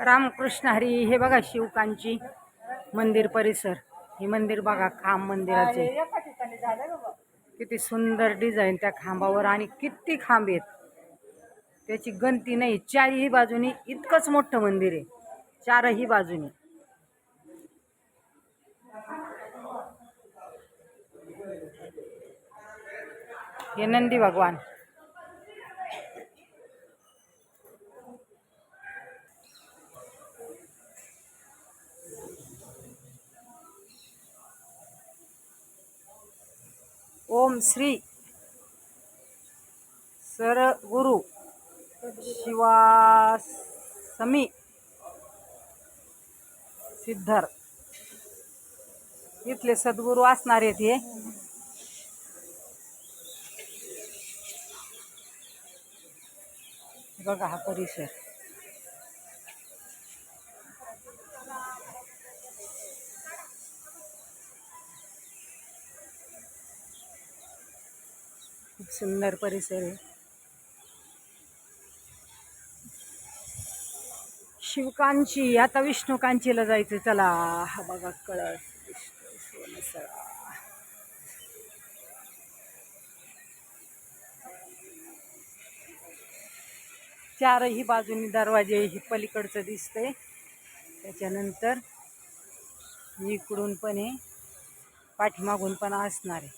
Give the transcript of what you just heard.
रामकृष्ण हरी हे बघा शिवकांची मंदिर परिसर. हे मंदिर बघा खांब मंदिराचे. किती सुंदर डिझाईन त्या खांबावर आणि किती खांब आहेत. त्याची गंती नाही. चारही बाजूनी इतकंच मोठं मंदिर आहे. चारही बाजूनी. हे नंदी भगवान. ओम श्री सरगुरु शिवासमी सिद्धर. इथले सद्गुरू असणार आहेत हे. बघा हा परिसर. खूप सुंदर परिसर आहे. शिवकांची आता विष्णुकांचीला जायचं चला हा बघा कळस विष्णू सोनसळा चारही बाजूनी दरवाजे ही पलीकडचं दिसतंय. त्याच्यानंतर इकडून पण आहे. पाठीमागून पण असणार आहे.